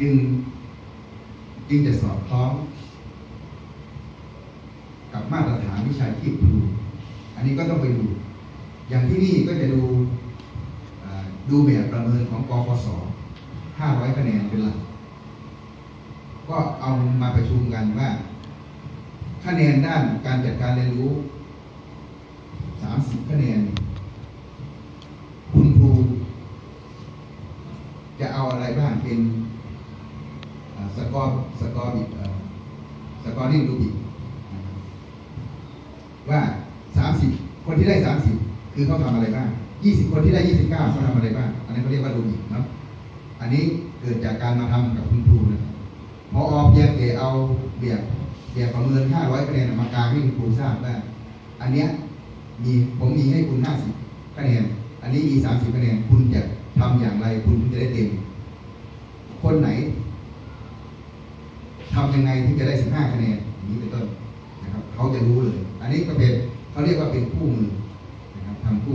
จึงจึงจะสอดคล้อง กับมาตรฐานวิชาชีพครูอันนี้ก็ต้องไปดู อย่างที่นี่ก็จะดูดูแบบประเมินของกพศ500 คะแนนเป็นหลัก ก็เอามาประชุมกันว่า คะแนนด้านการจัดการเรียนรู้ 30 คะแนน คุณครู จะเอาอะไรบ้างเป็นสกอร์สกอร์บิดสกอร์นิ่งรูบิกนะครับว่า 30 คนที่ได้ 30 คือเขาทำอะไรบ้าง 20 คนที่ได้ 29เขาทำอะไรบ้าง อันนี้เขาเรียกว่ารูบิกเนาะอันนี้เกิดจากการมาทำกับคุณครูนะครับพอเพียงแต่เอาเบียบเบียบประเมิน 500คะแนนมากลางให้คุณครูทราบว่าอันเนี้ยมีผมมีให้คุณ 50คะแนน อันนี้มี 30คะแนน คุณจะทำอย่างไร คุณถึงจะได้เต็ม คนไหนทำยังไงที่จะได้ 15 คะแนนอย่างนี้เป็นต้นนะครับเขาจะรู้เลย อันนี้ก็เป็นเขาเรียกว่าเป็นผู้มือนะครับทำผู้